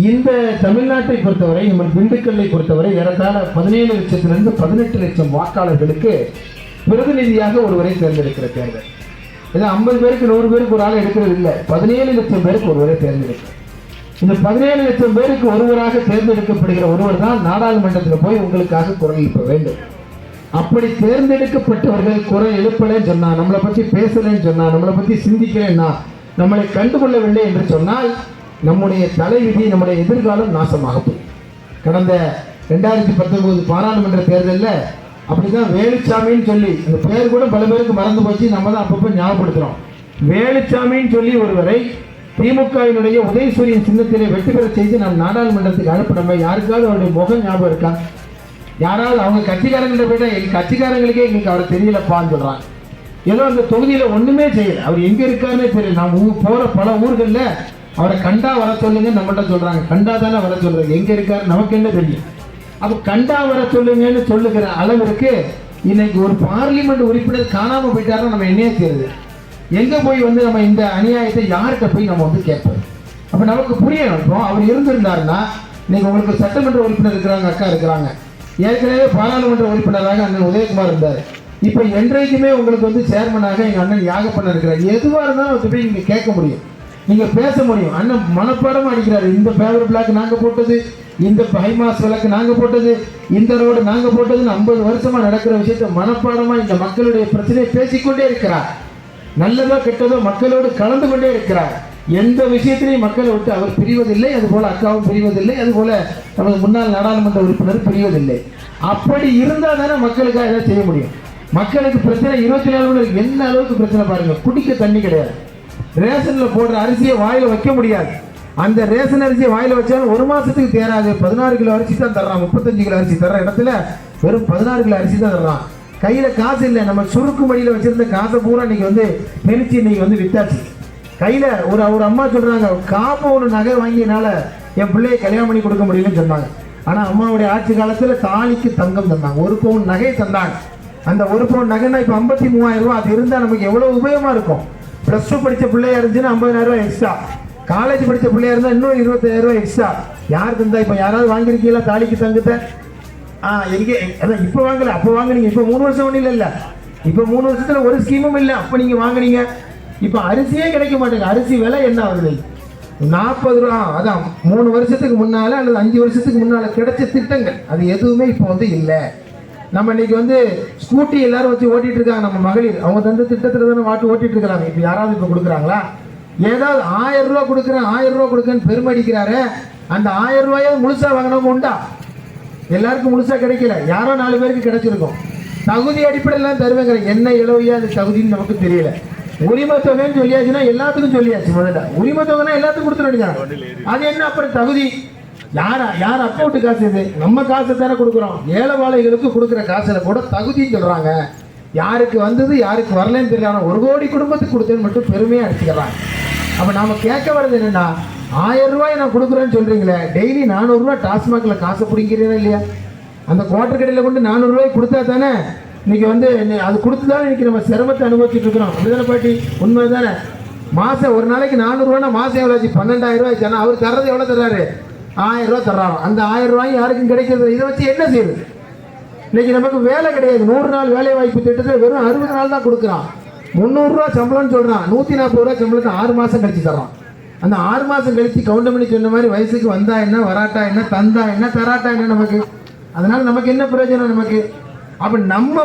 இந்த தமிழ்நாட்டை பொறுத்தவரை நம்ம திண்டுக்கல்லை பொறுத்தவரை ஏறத்தாழ பதினேழு லட்சத்திலிருந்து பதினெட்டு லட்சம் வாக்காளர்களுக்கு பிரதிநிதியாக ஒருவரை தேர்ந்தெடுக்கிற தேர்தல். ஏன்னா ஐம்பது பேருக்கு நூறு பேருக்கு ஒரு ஆள் எடுக்கிறது இல்லை. பதினேழு லட்சம் பேருக்கு ஒருவரை தேர்ந்தெடுக்கிறது. இந்த பதினேழு லட்சம் பேருக்கு ஒருவராக தேர்ந்தெடுக்கப்படுகிற ஒருவர் தான் நாடாளுமன்றத்தில் போய் உங்களுக்காக குரல் எழுப்ப வேண்டும். அப்படி தேர்ந்தெடுக்கப்பட்டவர்கள் குரல் எழுப்பலன்னு சொன்னா நம்மளை பத்தி பேசலன்னு சொன்னா நம்மளை பத்தி சிந்திக்கலன்னா நம்மளை கண்டுகொள்ளவில்லை என்று சொன்னால் நம்முடைய தலைவிதி நம்முடைய எதிர்காலம் நாசமாக போய் கடந்த ரெண்டாயிரத்தி பத்தொன்பது பாராளுமன்ற தேர்தலில் அப்படிதான் வேலுச்சாமின்னு சொல்லி அந்த பேர் கூட பல பேருக்கு மறந்து போச்சு நம்ம தான் அப்பப்போ ஞாபகப்படுத்துகிறோம் வேலுச்சாமின்னு சொல்லி ஒருவரை திமுகவினுடைய உதயசூரியன் சின்னத்திலே வெற்றி பெற செய்து நாம் நாடாளுமன்றத்துக்கு அனுப்பினோம் யாருக்காவது அவருடைய முகம் ஞாபகம் இருக்கா? யாராவது அவங்க கட்சிக்காரங்கிட்ட போயிட்டா எங்கள் கட்சிக்காரங்களுக்கே எங்களுக்கு அவரை தெரியலப்பான்னு சொல்கிறாங்க ஏதோ அந்த தொகுதியில் ஒன்றுமே செய்யலை. அவர் எங்கே இருக்காருன்னே தெரியல. நாம் போகிற பல ஊர்களில் அவரை கண்டா வர சொல்லுங்க நம்மகிட்ட சொல்றாங்க. கண்டா தானே வர சொல்றாங்க. எங்க இருக்காரு? நமக்கு என்ன தெரியும்? அப்ப கண்டா வர சொல்லுங்கன்னு சொல்லுகிற அளவிற்கு இன்னைக்கு ஒரு பார்லிமெண்ட் உறுப்பினர் காணாம போயிட்டாருன்னா நம்ம என்ன தெரியுது எங்க போய் வந்து நம்ம இந்த அநியாயத்தை யார்கிட்ட போய் நம்ம வந்து கேட்போம்? அப்ப நமக்கு புரியணும். இப்போ அவர் இருந்திருந்தாருன்னா இன்னைக்கு உங்களுக்கு சட்டமன்ற உறுப்பினர் இருக்கிறாங்க அக்கா இருக்கிறாங்க. ஏற்கனவே பாராளுமன்ற உறுப்பினராக அண்ணன் உதயகுமார் இருந்தார். இப்போ என்றைக்குமே உங்களுக்கு வந்து சேர்மனாக எங்கள் அண்ணன் யாகப்பண்ண இருக்கிறார். எதுவாக இருந்தாலும் அவர்கிட்ட போய் நீங்கள் கேட்க முடியும். நீங்கள் பேச முடியும். அண்ணன் மனப்பாடம் அடிக்கிறாரு. இந்த பேவர் பிளாக் நாங்கள் போட்டது இந்த ஹைமாஸ் விளக்கு நாங்கள் போட்டது இந்த ரோடு நாங்கள் போட்டதுன்னு ஐம்பது வருஷமாக நடக்கிற விஷயத்தை மனப்பாடமாக இந்த மக்களுடைய பிரச்சனையை பேசிக்கொண்டே இருக்கிறார். நல்லதோ கெட்டதோ மக்களோடு கலந்து கொண்டே இருக்கிறார். எந்த விஷயத்திலையும் மக்களை விட்டு அவர் பிரிவதில்லை. அதுபோல் அக்காவும் பிரிவதில்லை. அதுபோல் நமது முன்னாள் நாடாளுமன்ற உறுப்பினர் பிரிவதில்லை. அப்படி இருந்தால் தானே மக்களுக்காக எதாவது செய்ய முடியும். மக்களுக்கு பிரச்சனை இருபத்தி நாலு மணி என்ன அளவுக்கு பிரச்சனை பாருங்கள் குடிக்க தண்ணி கிடையாது. ரேஷனில் போடுற அரிசியை வாயில் வைக்க முடியாது. அந்த ரேஷன் அரிசியை வாயில் வச்சாலும் ஒரு மாதத்துக்கு தேராது. பதினாறு கிலோ அரிசி தான் தர்றான். முப்பத்தஞ்சு கிலோ அரிசி தர்ற இடத்துல வெறும் பதினாறு கிலோ அரிசி தான் தர்றான். கையில் காசு இல்லை. நம்ம சுருக்கு மடியில் வச்சுருந்த காசை பூரா இன்றைக்கி வந்து நெரிச்சு இன்னைக்கு வந்து வித்தாச்சு. கையில் ஒரு ஒரு அம்மா சொல்கிறாங்க காப்பு ஒரு நகை வாங்கியனால என் பிள்ளையை கல்யாணம் பண்ணி கொடுக்க முடியலன்னு சொன்னாங்க. ஆனால் அம்மாவுடைய ஆட்சி காலத்தில் தாலிக்கு தங்கம் தந்தாங்க. ஒரு பவுன் நகை தந்தாங்க. அந்த ஒரு பவுன் நகைன்னா இப்போ ஐம்பத்தி மூவாயிரம் ரூபா அது இருந்தால் நமக்கு எவ்வளோ உபயோகமாக இருக்கும்? ப்ளஸ் டூ படித்த பிள்ளையா இருந்துச்சுன்னா ஐம்பதாயிரரூவா ரூபாய் எக்ஸ்ட்ரா காலேஜ் படித்த பிள்ளையா இருந்தால் இன்னும் இருபத்தாயிரரூவா எக்ஸ்ட்ரா யாருக்கு இருந்தால் இப்போ? யாராவது வாங்கியிருக்கீங்களா? தாலிக்கு தங்கத்தை ஆ எங்கே அதான் இப்போ வாங்கலை. அப்போ வாங்குனீங்க. இப்போ மூணு வருஷம் ஒன்றும் இல்லை இப்போ மூணு வருஷத்தில் ஒரு ஸ்கீமும் இல்லை. அப்போ நீங்கள் வாங்குனீங்க. இப்போ அரிசியே கிடைக்க மாட்டேங்க அரிசி விலை என்ன ஆகுது நாற்பது ரூபா. அதான். மூணு வருஷத்துக்கு முன்னால் அல்லது அஞ்சு வருஷத்துக்கு முன்னால் கிடைச்ச திட்டங்கள். அது எதுவுமே இப்போ வந்து இல்லை. நம்ம இன்னைக்கு வந்து ஸ்கூட்டி எல்லாரும் வச்சு ஓட்டிட்டு இருக்காங்க நம்ம மகளிர். அவங்க தந்த திட்டத்துல தானே மாட்டு ஓட்டிட்டு இருக்காங்க இப்போ யாராவது இப்போ கொடுக்குறாங்களா? ஏதாவது ஆயிரம் ரூபா கொடுக்குறேன் ஆயிரம் ரூபா கொடுக்கன்னு பெருமை அடிக்கிறாரு அந்த ஆயிரம் ரூபாயாவது முழுசா வாங்கினவங்க உண்டா? எல்லாருக்கும் முழுசா கிடைக்கல. யாரோ நாலு பேருக்கு கிடைச்சிருக்கும். தகுதி அடிப்படையில் தருவேங்கிற என்ன இளவையா அது தகுதின்னு நமக்கு தெரியல. உரிமை தொகைன்னு சொல்லியாச்சுன்னா எல்லாத்துக்கும் சொல்லியாச்சு முதல்ல. உரிமை தொகைனா எல்லாத்துக்கும் கொடுத்துருங்க அது என்ன அப்புறம் தகுதி? யார் யார் அக்கௌண்ட் காசு இது? நம்ம காசு தானே கொடுக்குறோம். ஏழைவாளைகளுக்கு கொடுக்குற காசில் கூட தகுதின்னு சொல்கிறாங்க யாருக்கு வந்தது யாருக்கு வரலன்னு தெரியல. ஆனால் ஒரு கோடி குடும்பத்துக்கு கொடுத்தேன்னு மட்டும் பெருமையாக அடிச்சுக்கிறாங்க அப்போ நாம் கேட்க வர்றது என்னென்னா ஆயிரம் ரூபாய் நான் கொடுக்குறேன்னு சொல்கிறீங்களே டெய்லி நானூறுரூவா டாஸ்மாகில் காசை பிடிக்கிறீங்களா இல்லையா? அந்த குவார்டர் கடையில் கொண்டு நானூறுரூவாய் கொடுத்தா தானே இன்னைக்கு வந்து என்ன அது கொடுத்து தானே இன்றைக்கி நம்ம சிரமத்தை அனுபவிச்சுட்டு இருக்கிறோம். அப்படிதானே பாட்டி? உண்மை தானே மாதம் ஒரு நாளைக்கு நானூறுரூவானா மாசம் எவ்வளோ ஆச்சு? பன்னெண்டாயிரம் ரூபாய் ஆச்சு. அவர் தர்றது எவ்வளோ தர்றாரு? ஆயிரம் ரூபா தர்றாங்க அந்த ஆயிரம் ரூபாய் யாருக்கும் கிடைக்கிறது? இதை வச்சு என்ன செய்யுது இன்னைக்கு நமக்கு வேலை கிடையாது. நூறு நாள் வேலை வாய்ப்பு திட்டத்தில் வெறும் அறுபது நாள் தான் கொடுக்குறான். முந்நூறுரூவா சம்பளம்னு சொல்கிறான் நூற்றி நாற்பது ரூபா சம்பளத்தை ஆறு மாதம் கழிச்சு தர்றான். அந்த ஆறு மாதம் கழிச்சு கவுண்ட் பண்ணி சொன்ன மாதிரி வயசுக்கு வந்தா என்ன வராட்டா என்ன தந்தா என்ன தராட்டா என்ன நமக்கு? அதனால் நமக்கு என்ன பிரயோஜனம் நமக்கு? அப்போ நம்ம